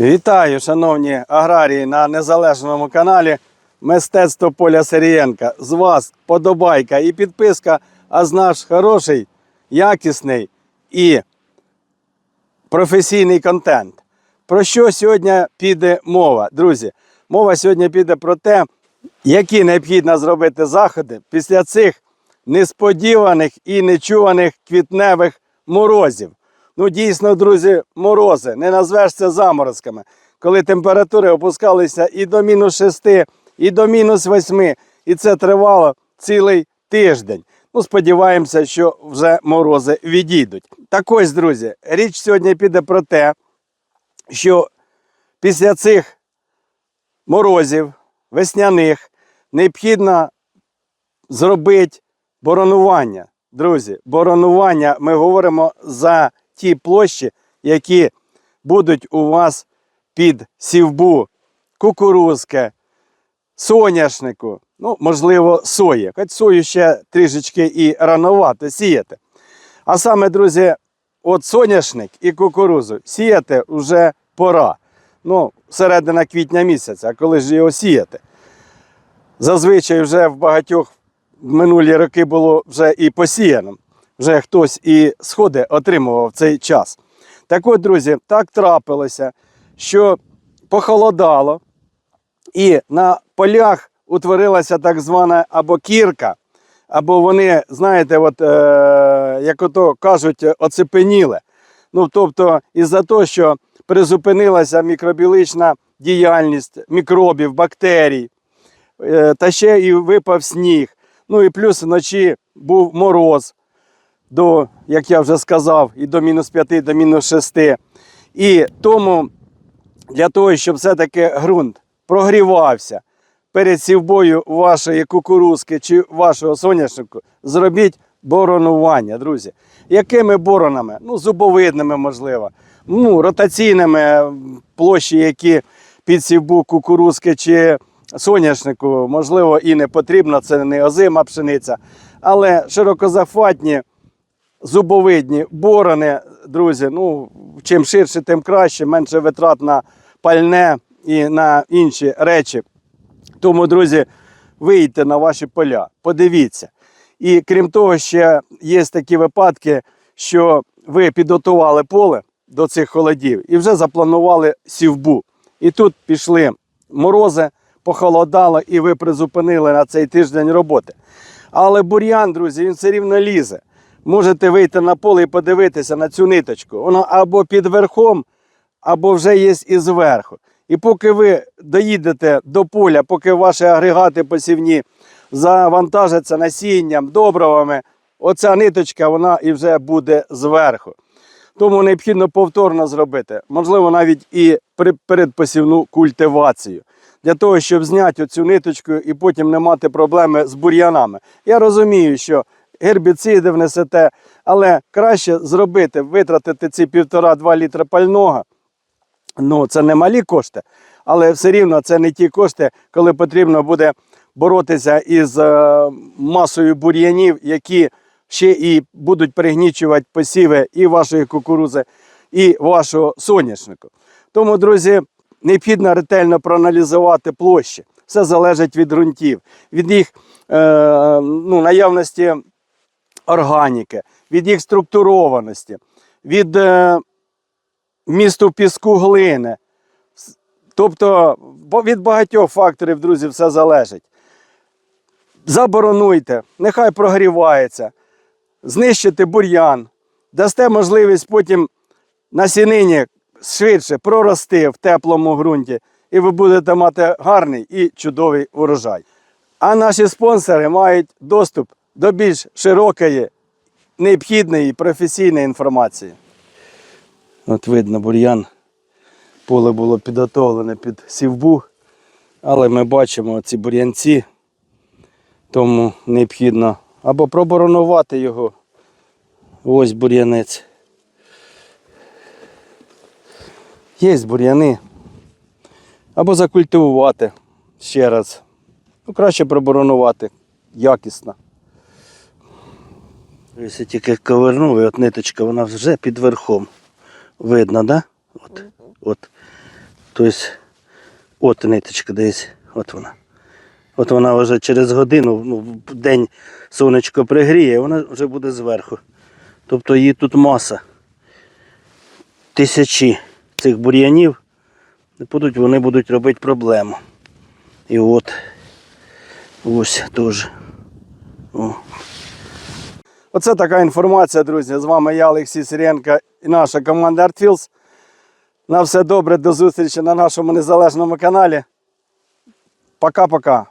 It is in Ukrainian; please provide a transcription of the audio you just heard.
Вітаю, шановні аграрії на незалежному каналі Мистецтво Поля Сирієнка. З вас подобайка і підписка, а з наш хороший, якісний і професійний контент. Про що сьогодні піде мова, друзі? Мова сьогодні піде про те, які необхідно зробити заходи після цих несподіваних і нечуваних квітневих морозів. Ну, дійсно, друзі, морози, не назвеш це заморозками, коли температури опускалися і до мінус 6, і до мінус 8, і це тривало цілий тиждень. Ну, сподіваємося, що вже морози відійдуть. Так ось, друзі, річ сьогодні піде про те, що після цих морозів весняних необхідно зробити боронування. Друзі, боронування ми говоримо за ті площі, які будуть у вас під сівбу, кукурузки, соняшнику, ну, можливо, сої. Хоч сою ще трішечки і рановато сіяти. А саме, друзі, от соняшник і кукурузу сіяти вже пора. Ну, середина квітня місяця, а коли ж його сіяти? Зазвичай вже в багатьох минулі роки було вже і посіяно. Вже хтось і сходи отримував цей час. Так от, друзі, так трапилося, що похолодало, і на полях утворилася так звана або кірка, або вони, знаєте, от, е, як ото кажуть, оцепеніли. Ну, тобто, із-за того, що призупинилася мікробіологічна діяльність мікробів, бактерій, е, та ще і випав сніг. Ну і плюс вночі був мороз до, як я вже сказав, і до мінус 5, до мінус 6. І тому для того, щоб все-таки ґрунт прогрівався перед сівбою вашої кукурузки чи вашого соняшнику, зробіть боронування, друзі. Якими боронами? Ну, зубовидними, можливо, ну, ротаційними площі, які під сівбу кукурузки чи соняшнику, можливо, і не потрібно, це не озима пшениця. Але широкозахватні зубовидні борони, друзі, ну, чим ширше, тим краще, менше витрат на пальне і на інші речі. Тому, друзі, вийдьте на ваші поля, подивіться. І крім того, ще є такі випадки, що ви підготували поле до цих холодів і вже запланували сівбу. І тут пішли морози, похолодало, і ви призупинили на цей тиждень роботи. Але бур'ян, друзі, він все рівно лізе. Можете вийти на поле і подивитися на цю ниточку. Воно або під верхом, або вже є і зверху. І поки ви доїдете до поля, поки ваші агрегати посівні завантажаться насінням, добривами, оця ниточка вона і вже буде зверху. Тому необхідно повторно зробити, можливо, навіть і передпосівну культивацію. Для того, щоб зняти цю ниточку і потім не мати проблеми з бур'янами. Я розумію, що гербіциди внесете, але краще зробити, витратити ці півтора-два літра пального. Ну, це не малі кошти, але все рівно це не ті кошти, коли потрібно буде боротися із е, масою бур'янів, які ще і будуть пригнічувати посіви і вашої кукурузи, і вашого соняшнику. Тому, друзі, необхідно ретельно проаналізувати площі. Все залежить від ґрунтів, від їх е, ну, наявності органіки, від їх структурованості, від е, місту піску глини. Тобто від багатьох факторів, друзі, все залежить. Заборонуйте, нехай прогрівається, знищите бур'ян, дасте можливість потім насінині швидше прорости в теплому ґрунті, і ви будете мати гарний і чудовий урожай. А наші спонсори мають доступ до більш широкої, необхідної професійної інформації. От видно, бур'ян. Поле було підготовлене під сівбу, але ми бачимо ці бур'янці, тому необхідно або проборонувати його. Ось бур'янець. Є бур'яни. Або закультивувати ще раз. Ну, краще проборонувати якісно. Якщо тільки ковернув, і от ниточка, вона вже під верхом. Видно, да? От, от. Тобто, от ниточка десь, от вона. От вона вже через годину, ну, день сонечко пригріє, вона вже буде зверху. Тобто її тут маса. Тисячі цих бур'янів. Будуть, вони будуть робити проблему. І от ось теж. О. Оце така інформація, друзі. З вами я, Олексій Сиренко і наша команда ArtFields. На все добре, до зустрічі на нашому незалежному каналі. Пока-пока.